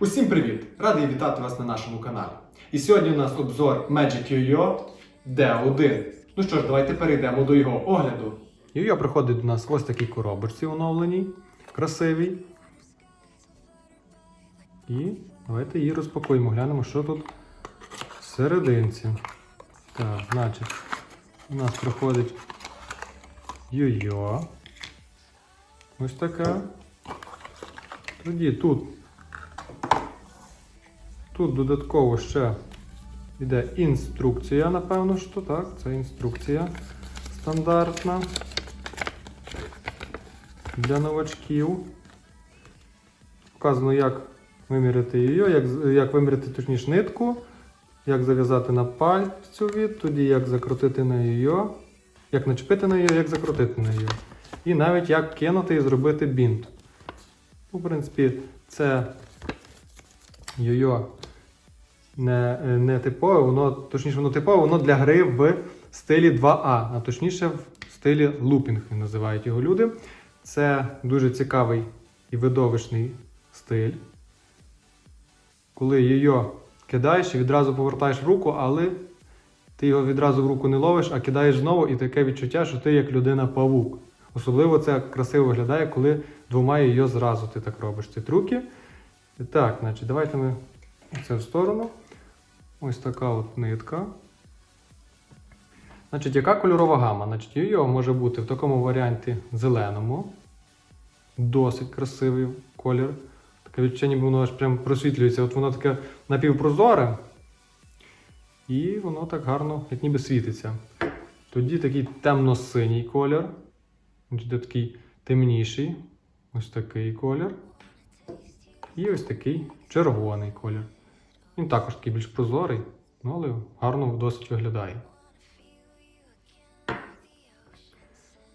Усім привіт! Радий вітати вас на нашому каналі. І сьогодні у нас обзор Magic Yo-Yo D1. Ну що ж, давайте перейдемо до його огляду. Yo-Yo приходить до нас ось такій коробочці оновленій, красивій. І давайте її розпакуємо, глянемо, що тут всерединці. Так, значить, у нас приходить Yo-Yo. Ось така. Тоді тут Тут додатково ще йде інструкція, напевно, що так. Це інструкція стандартна для новачків. Вказано, як виміряти її, як, як виміряти точніше нитку, як зав'язати на пальцю від, тоді як закрутити на її, як начепити на її, як закрутити на її. І навіть як кинути і зробити бінт. Ну, В принципі, це йо-йо не, не типове, воно, точніше, воно типове, воно для гри в стилі 2А, а точніше в стилі лупінг називають його люди. Це дуже цікавий і видовищний стиль. Коли йо кидаєш і відразу повертаєш руку, але ти його відразу в руку не ловиш, а кидаєш знову, і таке відчуття, що ти як людина-павук. Особливо це красиво виглядає, коли двома йо зразу ти так робиш ці трюки. Так, значить, давайте ми це в сторону. Ось така от нитка. Значить, яка кольорова гама? Значить, йо може бути в такому варіанті зеленому. Досить красивий колір. Таке відчуття, воно аж прям просвітлюється. От воно таке напівпрозоре. І воно так гарно, як ніби світиться. Тоді такий темно-синій колір. Де такий темніший. Ось такий колір. І ось такий червоний колір. Він також такий більш прозорий, ну, але гарно досить виглядає.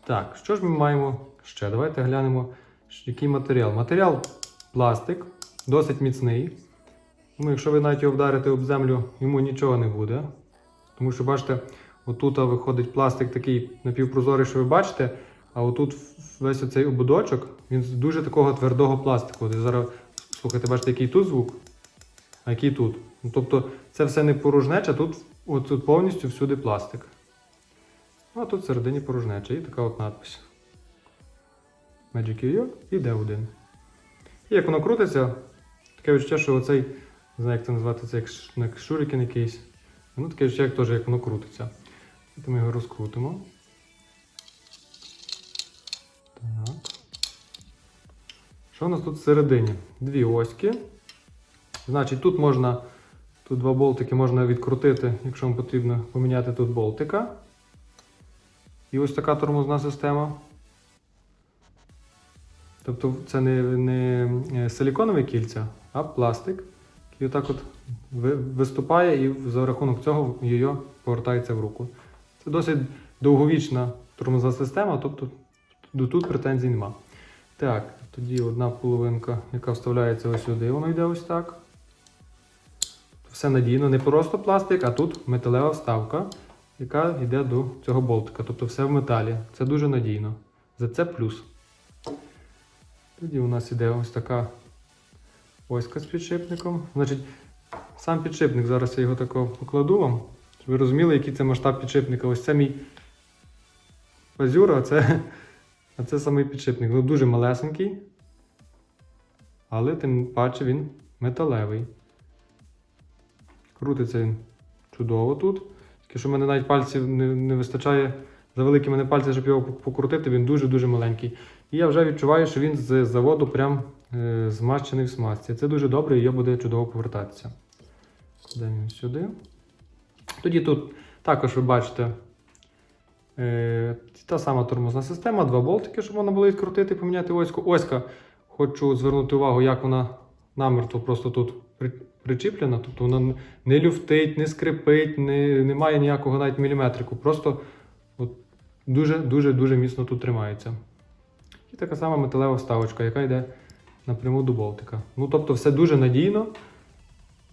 Так, що ж ми маємо ще? Давайте глянемо, який матеріал. Матеріал пластик, досить міцний. Ну, якщо ви навіть його вдарите об землю, йому нічого не буде. Тому що, бачите, отут виходить пластик такий напівпрозорий, що ви бачите, а отут весь оцей ободочок, він з дуже такого твердого пластику. От зараз, слухайте, бачите, який тут звук, а який тут. Ну, тобто це все не порожнеча, тут, от тут повністю всюди пластик. Ну, а тут всередині порожнеча і така от надпись. Magic Yo і D1. І як воно крутиться, таке відчуття, що оцей, не знаю, як це назвати, це як, шурікен якийсь. Ну, таке відчуття, як теж як воно крутиться. Ми його розкрутимо. Що у нас тут всередині? Дві оськи. Значить, тут можна, тут два болтики можна відкрутити, якщо вам потрібно поміняти тут болтика. І ось така тормозна система. Тобто це не, не е, силіконові кільця, а пластик, який отак от виступає і за рахунок цього її повертається в руку. Це досить довговічна тормозна система, тобто до тут претензій нема. Так, тоді одна половинка, яка вставляється ось сюди, воно йде ось так. Все надійно, не просто пластик, а тут металева вставка, яка йде до цього болтика. Тобто все в металі. Це дуже надійно. За це плюс. Тоді у нас іде ось така оська з підшипником. Значить, сам підшипник, зараз я його тако покладу вам, щоб ви розуміли, який це масштаб підшипника. Ось це мій пазюра, а це, а це самий підшипник. Ну, дуже малесенький, але тим паче він металевий. Крутиться він чудово тут. Тільки що в мене навіть пальців не, не вистачає за великі мене пальці, щоб його покрутити, він дуже-дуже маленький. І я вже відчуваю, що він з заводу прям е, змащений в смазці. Це дуже добре і його буде чудово повертатися. Кладемо сюди. Тоді тут також ви бачите та сама тормозна система, два болтики, щоб можна було відкрутити, поміняти оську. Оська, хочу звернути увагу, як вона намертво просто тут при- причіплена. Тобто вона не люфтить, не скрипить, не, не має ніякого навіть міліметрику. Просто дуже, дуже, дуже міцно тут тримається. І така сама металева вставочка, яка йде напряму до болтика. Ну, тобто, все дуже надійно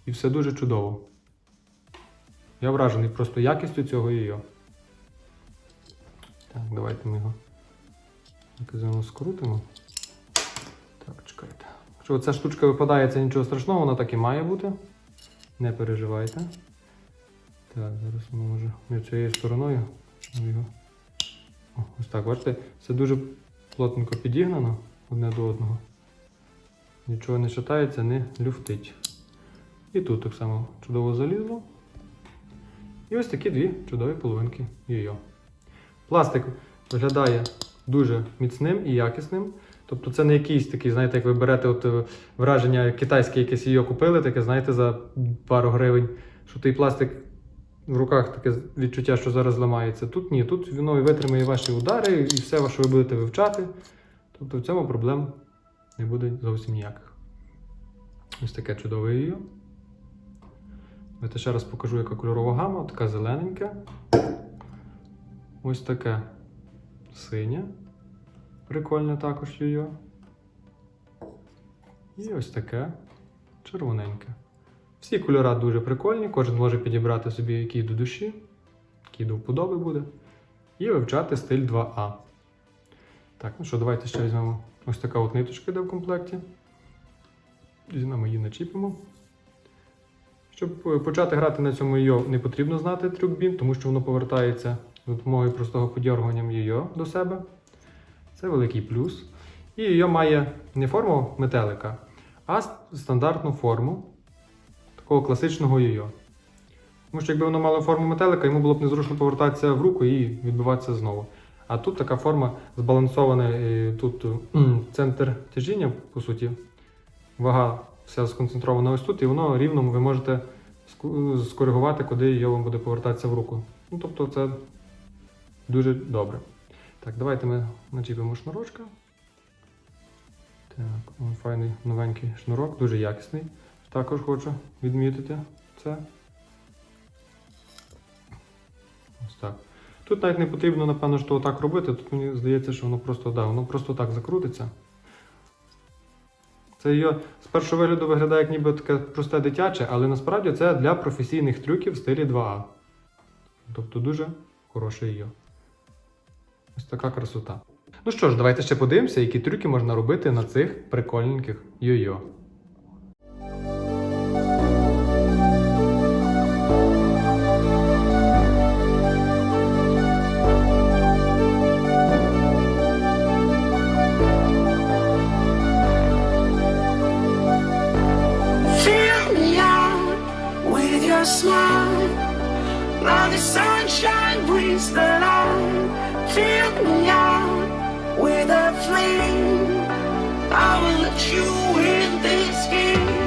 і все дуже чудово. Я вражений просто якістю цього її. Так, давайте ми його знову скрутимо. Так, чекайте. Якщо ця штучка випадає, це нічого страшного, вона так і має бути. Не переживайте. Так, зараз воно може не цією стороною. О, ось так, бачите, це дуже плотненько підігнано одне до одного. Нічого не шатається, не люфтить. І тут так само чудово залізло. І ось такі дві чудові половинки йо. Пластик виглядає дуже міцним і якісним. Тобто це не якийсь такий, знаєте, як ви берете от, е, враження китайське якесь йо купили, таке, знаєте, за пару гривень, що той пластик в руках таке відчуття, що зараз зламається. Тут ні, тут воно витримає ваші удари, і все, що ви будете вивчати. Тобто в цьому проблем не буде зовсім ніяких. Ось таке чудове йо. Давайте ще раз покажу, яка кольорова гама, така зелененька. Ось таке синє. Прикольне також йо. І ось таке червоненьке. Всі кольори дуже прикольні, кожен може підібрати собі, який до душі, який до вподоби буде. І вивчати стиль 2А. Так, ну що, давайте ще візьмемо ось така от ниточка йде в комплекті. Візьмемо її начіпимо. Щоб е, почати грати на цьому йо, не потрібно знати трюк бін, тому що воно повертається за допомогою простого подіргуванням йо до себе. Це великий плюс. І йо має не форму метелика, а стандартну форму такого класичного йо. Тому що якби воно мало форму метелика, йому було б незручно повертатися в руку і відбиватися знову. А тут така форма збалансована, е, тут центр тяжіння, по суті, вага вся сконцентрована ось тут, і воно рівно ви можете скоригувати, куди його вам буде повертатися в руку. Ну, тобто це дуже добре. Так, давайте ми начіпимо шнурочка. Так, о, файний новенький шнурок, дуже якісний. Також хочу відмітити це. Ось так. Тут навіть не потрібно, напевно, що отак робити. Тут мені здається, що воно просто, да, воно просто так закрутиться. Це його з першого вигляду виглядає як ніби таке просте дитяче, але насправді це для професійних трюків в стилі 2А. Тобто дуже хороше йо. Ось така красота. Ну що ж, давайте ще подивимося, які трюки можна робити на цих прикольненьких йо-йо. Smile. Now the sunshine brings the light. Fill me out with a flame. I will let you in this game.